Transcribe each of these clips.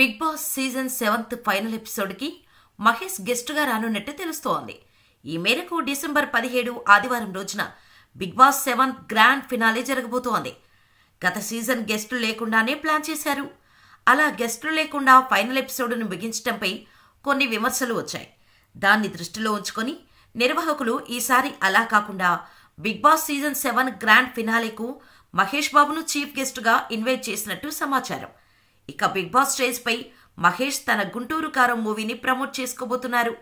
Bigg Boss season seventh final ఎపిసోడ్కి Mahesh గెస్ట్గా రానున్నట్టు తెలుస్తోంది. ఈ మేరకు డిసెంబర్ పదిహేడు ఆదివారం రోజున Big Boss seventh grand finale జరగబోతోంది. గత సీజన్ గెస్టులు లేకుండానే ప్లాన్ చేశారు. అలా గెస్టులు లేకుండా ఫైనల్ ఎపిసోడ్ను బిగించడంపై కొన్ని విమర్శలు వచ్చాయి. దాన్ని దృష్టిలో ఉంచుకొని నిర్వాహకులు ఈసారి అలా కాకుండా Big Boss season seven grand ఫినాలేకు Mahesh బాబును చీఫ్ గెస్ట్గా ఇన్వైట్ చేసినట్టు సమాచారం. ఇక బిగ్ బాస్ స్టేజ్ పై మహేష్ తన గుంటూరు కారం మూవీని ప్రమోట్ చేసుకోబోతున్నారు.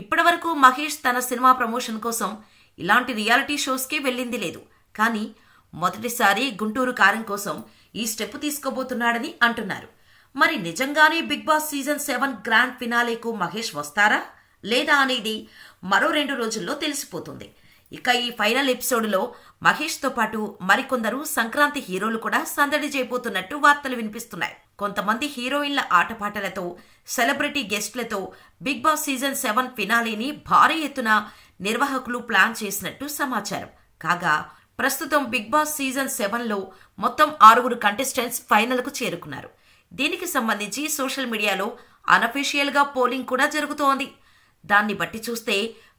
ఇప్పటివరకు మహేష్ తన సినిమా ప్రమోషన్ కోసం ఇలాంటి రియాలిటీ షోస్కి వెళ్ళింది లేదు. కానీ మొదటిసారి గుంటూరు కారం కోసం ఈ స్టెప్ తీసుకోబోతున్నాడని అంటున్నారు. మరి నిజంగానే Big Boss season seven grand ఫినాలేకు Mahesh వస్తారా? లేదా అనేది మరో రెండు రోజుల్లో తెలిసిపోతుంది. ఇక ఈ ఫైనల్ ఎపిసోడ్లో మహేష్తో పాటు మరికొందరు సంక్రాంతి హీరోలు కూడా సందడి చేయబోతున్నట్టు వార్తలు వినిపిస్తున్నాయి. కొంతమంది హీరోయిన్ల ఆటపాటలతో సెలబ్రిటీ గెస్ట్లతో బిగ్ బాస్ సీజన్ సెవెన్ ఫినాలేని భారీ ఎత్తున నిర్వాహకులు ప్లాన్ చేసినట్టు సమాచారం. కాగా ప్రస్తుతం బిగ్ బాస్ సీజన్ సెవెన్లో మొత్తం ఆరుగురు కంటెస్టెంట్స్ ఫైనల్కు చేరుకున్నారు. దీనికి సంబంధించి సోషల్ మీడియాలో అనఫీషియల్గా పోలింగ్ కూడా జరుగుతోంది. దాన్ని బట్టి చూస్తే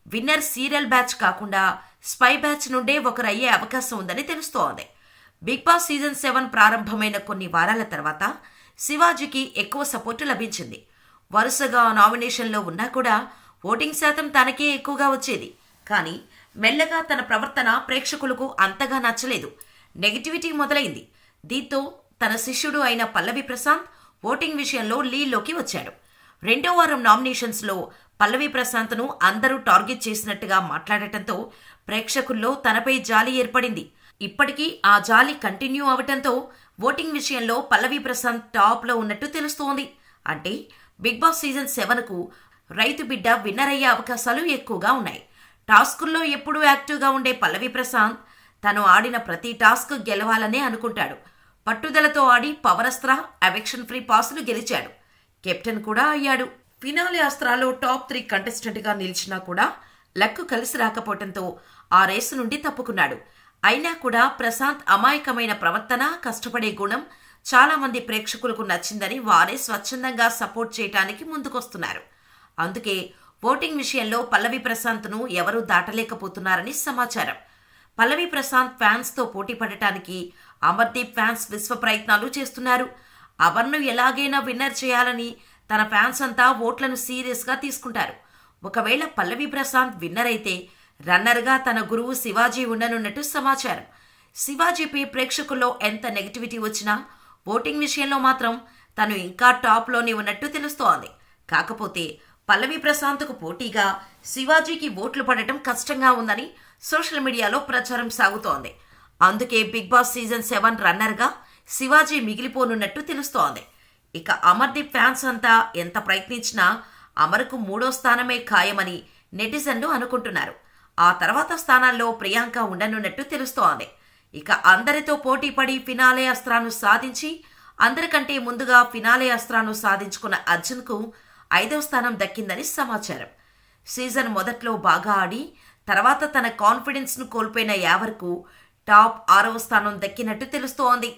విన్నర్ సీరియల్ బ్యాచ్ కాకుండా స్పై బ్యాచ్ నుండే ఒకరు అయ్యే అవకాశం ఉందని తెలుస్తోంది. బిగ్ బాస్ సీజన్ సెవెన్ ప్రారంభమైన కొన్ని వారాల తర్వాత శివాజీకి ఎక్కువ సపోర్టు లభించింది. వరుసగా నామినేషన్లో ఉన్నా కూడా ఓటింగ్ శాతం తనకే ఎక్కువగా వచ్చేది. కానీ మెల్లగా తన ప్రవర్తన ప్రేక్షకులకు అంతగా నచ్చలేదు. నెగిటివిటీ మొదలైంది. దీంతో తన శిష్యుడు అయిన పల్లవి ప్రశాంత్ ఓటింగ్ విషయంలో లీడ్లోకి వచ్చాడు. రెండో వారం నామినేషన్స్లో పల్లవి ప్రశాంత్ను అందరూ టార్గెట్ చేసినట్టుగా మాట్లాడటంతో ప్రేక్షకుల్లో తనపై జాలి ఏర్పడింది. ఇప్పటికీ ఆ జాలి కంటిన్యూ అవటంతో ఓటింగ్ విషయంలో పల్లవి ప్రశాంత్ టాప్లో ఉన్నట్టు తెలుస్తోంది. అంటే బిగ్ బాస్ సీజన్ సెవెన్కు రైతు బిడ్డ విన్నర్ అయ్యే అవకాశాలు ఎక్కువగా ఉన్నాయి. టాస్కుల్లో ఎప్పుడూ యాక్టివ్గా ఉండే పల్లవి ప్రశాంత్ తను ఆడిన ప్రతి టాస్క్ గెలవాలనే అనుకుంటాడు. పట్టుదలతో ఆడి పవరస్త్ర అవెక్షన్ ఫ్రీ పాసులు గెలిచాడు. కెప్టెన్ కూడా అయ్యాడు. ఫినాలే అస్త్రాలో టాప్ త్రీ కంటెస్టెంట్గా నిలిచినా కూడా లక్ కలిసి రాకపోవడంతో ఆ రేసు నుండి తప్పుకున్నాడు. అయినా కూడా ప్రశాంత్ అమాయకమైన ప్రవర్తన కష్టపడే గుణం చాలామంది ప్రేక్షకులకు నచ్చిందని వారే స్వచ్ఛందంగా సపోర్ట్ చేయటానికి ముందుకొస్తున్నారు. అందుకే ఓటింగ్ విషయంలో పల్లవి ప్రశాంత్ను ఎవరూ దాటలేకపోతున్నారని సమాచారం. పల్లవి ప్రశాంత్ ఫ్యాన్స్తో పోటీ పడటానికి అమర్దీప్ ఫ్యాన్స్ విశ్వ ప్రయత్నాలు చేస్తున్నారు. అవర్ను ఎలాగైనా విన్నర్ చేయాలని తన ఫ్యాన్స్ అంతా ఓట్లను సీరియస్గా తీసుకుంటారు. ఒకవేళ పల్లవి ప్రశాంత్ విన్నర్ అయితే రన్నర్గా తన గురువు శివాజీ ఉండనున్నట్టు సమాచారం. శివాజీపై ప్రేక్షకుల్లో ఎంత నెగిటివిటీ వచ్చినా ఓటింగ్ విషయంలో మాత్రం తను ఇంకా టాప్లోనే ఉన్నట్టు తెలుస్తోంది. కాకపోతే పల్లవి ప్రశాంత్కు పోటీగా శివాజీకి ఓట్లు పడటం కష్టంగా ఉందని సోషల్ మీడియాలో ప్రచారం సాగుతోంది. అందుకే బిగ్ బాస్ సీజన్ సెవెన్ రన్నర్గా శివాజీ మిగిలిపోనున్నట్టు తెలుస్తోంది. ఇక అమర్దీప్ ఫ్యాన్స్ అంతా ఎంత ప్రయత్నించినా అమర్కు మూడో స్థానమే ఖాయమని నెటిజన్లు అనుకుంటున్నారు. ఆ తర్వాత స్థానాల్లో ప్రియాంక ఉండనున్నట్టు తెలుస్తోంది. ఇక అందరితో పోటీపడి ఫినాలే అస్త్రాన్ని సాధించి అందరికంటే ముందుగా ఫినాలే అస్త్రాన్ని సాధించుకున్న అర్జున్కు ఐదవ స్థానం దక్కిందని సమాచారం. సీజన్ మొదట్లో బాగా ఆడి తర్వాత తన కాన్ఫిడెన్స్ను కోల్పోయిన యావర్కు టాప్ ఆరవ స్థానం దక్కినట్టు తెలుస్తోంది.